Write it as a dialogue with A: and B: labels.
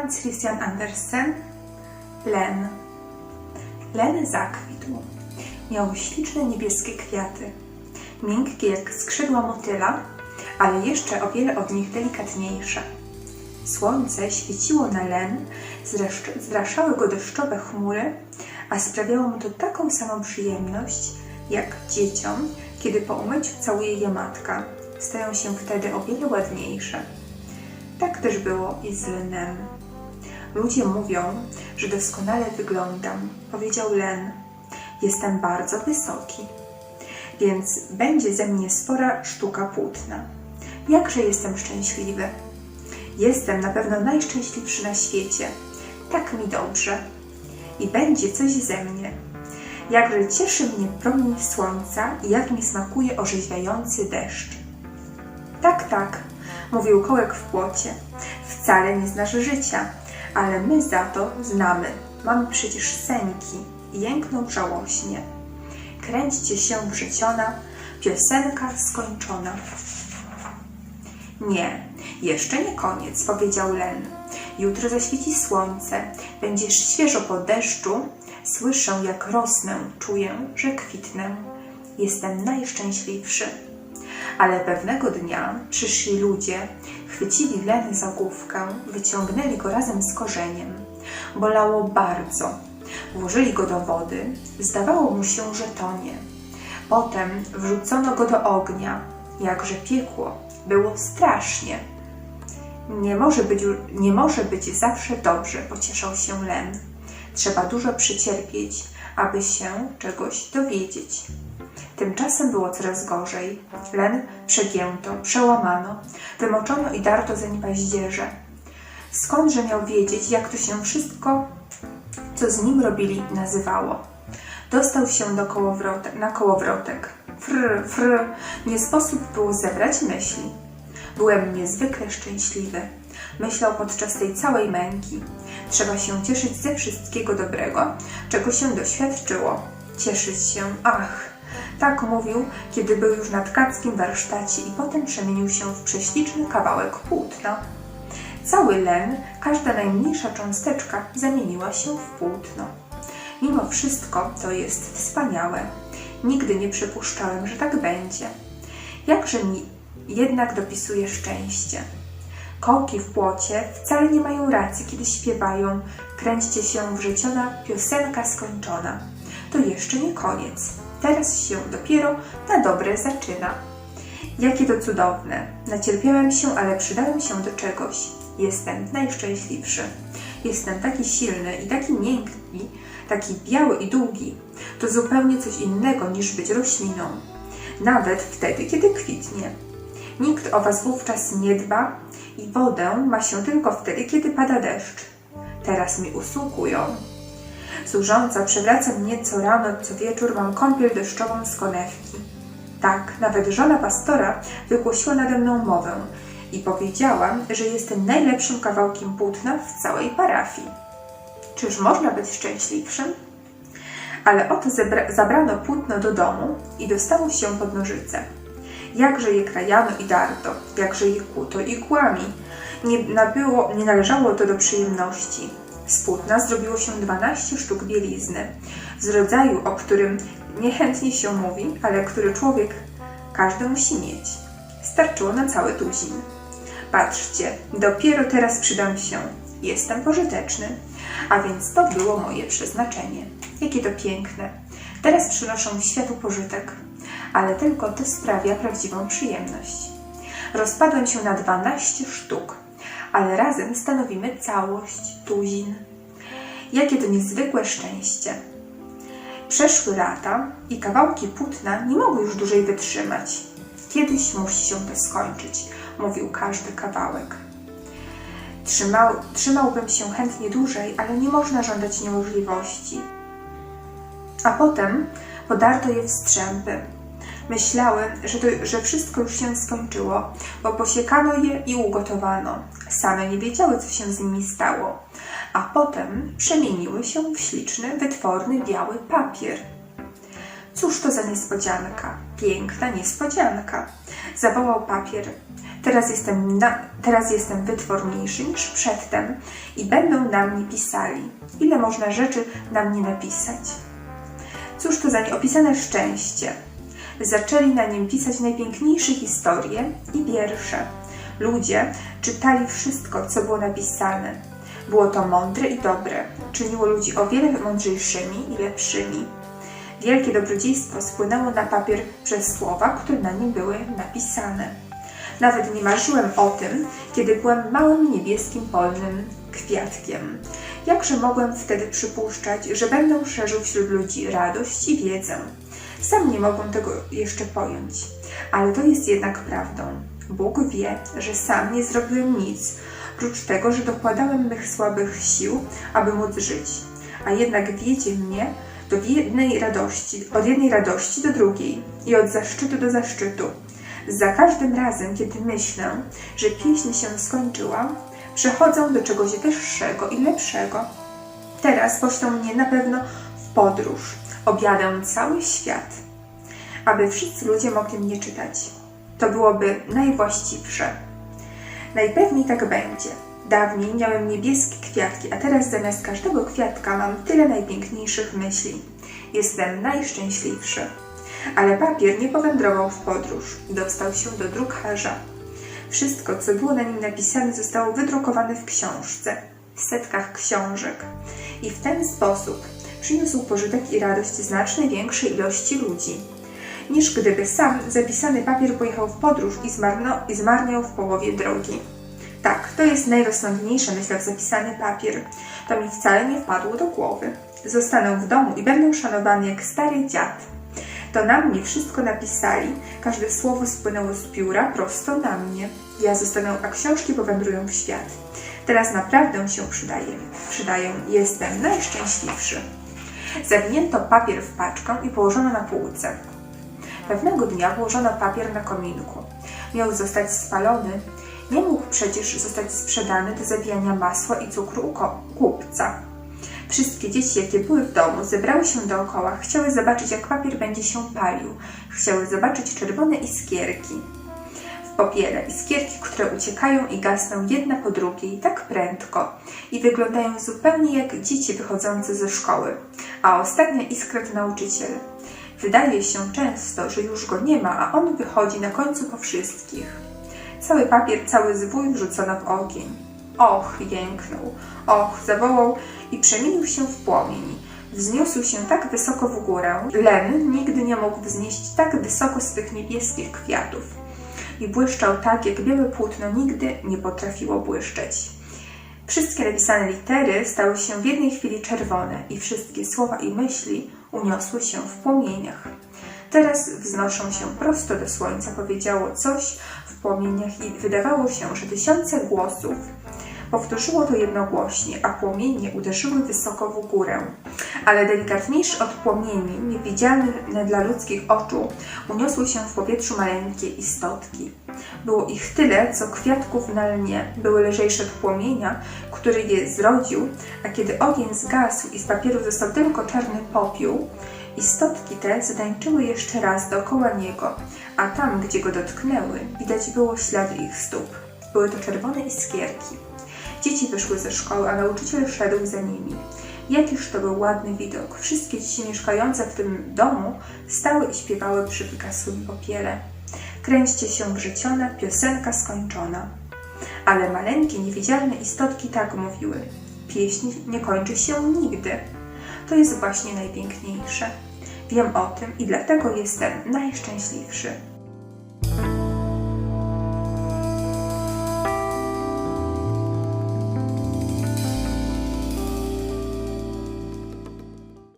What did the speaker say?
A: Hans Christian Andersen Len Len zakwitł. Miał śliczne niebieskie kwiaty, miękkie jak skrzydła motyla, ale jeszcze o wiele od nich delikatniejsze. Słońce świeciło na len, zraszały go deszczowe chmury, a sprawiało mu to taką samą przyjemność, jak dzieciom, kiedy po umyciu całuje je matka. Stają się wtedy o wiele ładniejsze. Tak też było i z Lenem. Ludzie mówią, że doskonale wyglądam, powiedział Len. Jestem bardzo wysoki, więc będzie ze mnie spora sztuka płótna. Jakże jestem szczęśliwy. Jestem na pewno najszczęśliwszy na świecie. Tak mi dobrze. I będzie coś ze mnie. Jakże cieszy mnie promień słońca i jak mi smakuje orzeźwiający deszcz. Tak, tak, mówił kołek w płocie. Wcale nie znasz życia, ale my za to znamy. Mamy przecież senki. Jęknął żałośnie. Kręćcie się wrzeciona, piosenka skończona. Nie, jeszcze nie koniec, powiedział Len. Jutro zaświeci słońce, będziesz świeżo po deszczu. Słyszę, jak rosnę, czuję, że kwitnę. Jestem najszczęśliwszy. Ale pewnego dnia przyszli ludzie, chwycili Len za główkę, wyciągnęli go razem z korzeniem. Bolało bardzo. Włożyli go do wody, zdawało mu się, że tonie. Potem wrzucono go do ognia, jakże piekło. Było strasznie. Nie może być, nie może być zawsze dobrze, pocieszał się Len. Trzeba dużo przycierpieć, aby się czegoś dowiedzieć. Tymczasem było coraz gorzej. Len przegięto, przełamano, wymoczono i darto zeń paździerze. Skądże miał wiedzieć, jak to się wszystko, co z nim robili, nazywało? Dostał się do kołowrote, na kołowrotek. Fr, fr, nie sposób było zebrać myśli. Byłem niezwykle szczęśliwy. Myślał podczas tej całej męki. Trzeba się cieszyć ze wszystkiego dobrego, czego się doświadczyło. Cieszyć się, ach! Tak mówił, kiedy był już na tkackim warsztacie i potem przemienił się w prześliczny kawałek płótna. Cały len, każda najmniejsza cząsteczka zamieniła się w płótno. Mimo wszystko to jest wspaniałe. Nigdy nie przypuszczałem, że tak będzie. Jakże mi jednak dopisuje szczęście. Kołki w płocie wcale nie mają racji, kiedy śpiewają Kręćcie się wrzeciona, piosenka skończona. To jeszcze nie koniec. Teraz się dopiero na dobre zaczyna. Jakie to cudowne. Nacierpiałem się, ale przydałem się do czegoś. Jestem najszczęśliwszy. Jestem taki silny i taki miękki, taki biały i długi. To zupełnie coś innego niż być rośliną. Nawet wtedy, kiedy kwitnie. Nikt o was wówczas nie dba i wodę ma się tylko wtedy, kiedy pada deszcz. Teraz mi usługują. Służąca przewraca mnie co rano, co wieczór mam kąpiel deszczową z konewki. Tak, nawet żona pastora wygłosiła nade mną mowę i powiedziała, że jestem najlepszym kawałkiem płótna w całej parafii. Czyż można być szczęśliwszym? Ale oto zabrano płótno do domu i dostało się pod nożyce. Jakże je krajano i darto, jakże je kuto igłami. Nie, nabyło, nie należało to do przyjemności. Z płótna zrobiło się 12 sztuk bielizny, z rodzaju, o którym niechętnie się mówi, ale który człowiek każdy musi mieć. Starczyło na cały tuzin. Patrzcie, dopiero teraz przydam się. Jestem pożyteczny. A więc to było moje przeznaczenie. Jakie to piękne. Teraz przynoszę światu pożytek, ale tylko to sprawia prawdziwą przyjemność. Rozpadłem się na 12 sztuk, ale razem stanowimy całość, tuzin. Jakie to niezwykłe szczęście. Przeszły lata i kawałki płótna nie mogły już dłużej wytrzymać. Kiedyś musi się to skończyć, mówił każdy kawałek. Trzymał, trzymałbym się chętnie dłużej, ale nie można żądać niemożliwości. A potem podarto je w strzępy. Myślały, że, to, że wszystko już się skończyło, bo posiekano je i ugotowano. Same nie wiedziały, co się z nimi stało. A potem przemieniły się w śliczny, wytworny, biały papier. Cóż to za niespodzianka? Piękna niespodzianka! Zawołał papier. Teraz jestem, na, teraz jestem wytworniejszy niż przedtem i będą na mnie pisali. Ile można rzeczy na mnie napisać? Cóż to za nieopisane szczęście. Zaczęli na nim pisać najpiękniejsze historie i wiersze. Ludzie czytali wszystko, co było napisane. Było to mądre i dobre, czyniło ludzi o wiele mądrzejszymi i lepszymi. Wielkie dobrodziejstwo spłynęło na papier przez słowa, które na nim były napisane. Nawet nie marzyłem o tym, kiedy byłem małym niebieskim polnym kwiatkiem. Jakże mogłem wtedy przypuszczać, że będę szerzył wśród ludzi radość i wiedzę? Sam nie mogłem tego jeszcze pojąć, ale to jest jednak prawdą. Bóg wie, że sam nie zrobiłem nic, prócz tego, że dokładałem mych słabych sił, aby móc żyć. A jednak wiedzie mnie do jednej radości, od jednej radości do drugiej i od zaszczytu do zaszczytu. Za każdym razem, kiedy myślę, że pieśń się skończyła, przechodzę do czegoś wyższego i lepszego. Teraz poślą mnie na pewno w podróż, objadę cały świat, aby wszyscy ludzie mogli mnie czytać. To byłoby najwłaściwsze. Najpewniej tak będzie. Dawniej miałem niebieskie kwiatki, a teraz zamiast każdego kwiatka mam tyle najpiękniejszych myśli. Jestem najszczęśliwszy. Ale papier nie powędrował w podróż, dostał się do drukarza. Wszystko, co było na nim napisane, zostało wydrukowane w książce, w setkach książek. I w ten sposób przyniósł pożytek i radość znacznie większej ilości ludzi, niż gdyby sam zapisany papier pojechał w podróż i, zmarno, i zmarniał w połowie drogi. Tak, to jest najrozsądniejsze, myślał zapisany papier. To mi wcale nie wpadło do głowy. Zostanę w domu i będę szanowany jak stary dziad. To na mnie wszystko napisali, każde słowo spłynęło z pióra prosto na mnie. Ja zostanę, a książki powędrują w świat. Teraz naprawdę się przydaje. Przydaję, jestem najszczęśliwszy. Zawinięto papier w paczkę i położono na półce. Pewnego dnia włożono papier na kominku. Miał zostać spalony, nie mógł przecież zostać sprzedany do zabijania masła i cukru u kupca. Wszystkie dzieci, jakie były w domu, zebrały się dookoła, chciały zobaczyć, jak papier będzie się palił. Chciały zobaczyć czerwone iskierki w popiele, iskierki, które uciekają i gasną jedna po drugiej tak prędko i wyglądają zupełnie jak dzieci wychodzące ze szkoły. A ostatnia iskra to nauczyciel. Wydaje się często, że już go nie ma, a on wychodzi na końcu po wszystkich. Cały papier, cały zwój wrzucono w ogień. Och, jęknął. Och, zawołał i przemienił się w płomień. Wzniósł się tak wysoko w górę. Len nigdy nie mógł wznieść tak wysoko swych niebieskich kwiatów. I błyszczał tak, jak białe płótno nigdy nie potrafiło błyszczeć. Wszystkie napisane litery stały się w jednej chwili czerwone i wszystkie słowa i myśli uniosły się w płomieniach. Teraz wznoszą się prosto do słońca, powiedziało coś w płomieniach i wydawało się, że tysiące głosów powtórzyło to jednogłośnie, a płomienie uderzyły wysoko w górę. Ale delikatniejszy od płomieni, niewidzialne dla ludzkich oczu, uniosły się w powietrzu maleńkie istotki. Było ich tyle, co kwiatków na lnie, były lżejsze od płomienia, który je zrodził, a kiedy ogień zgasł i z papieru został tylko czarny popiół, Istotki te zatańczyły jeszcze raz dookoła niego, a tam, gdzie go dotknęły, widać było ślady ich stóp. Były to czerwone iskierki. Dzieci wyszły ze szkoły, a nauczyciel szedł za nimi. Jakiż to był ładny widok. Wszystkie dzieci mieszkające w tym domu stały i śpiewały przy wygasłym popiele. Kręćcie się wrzyciona, piosenka skończona. Ale maleńkie, niewidzialne istotki tak mówiły. Pieśń nie kończy się nigdy. To jest właśnie najpiękniejsze. Wiem o tym i dlatego jestem najszczęśliwszy.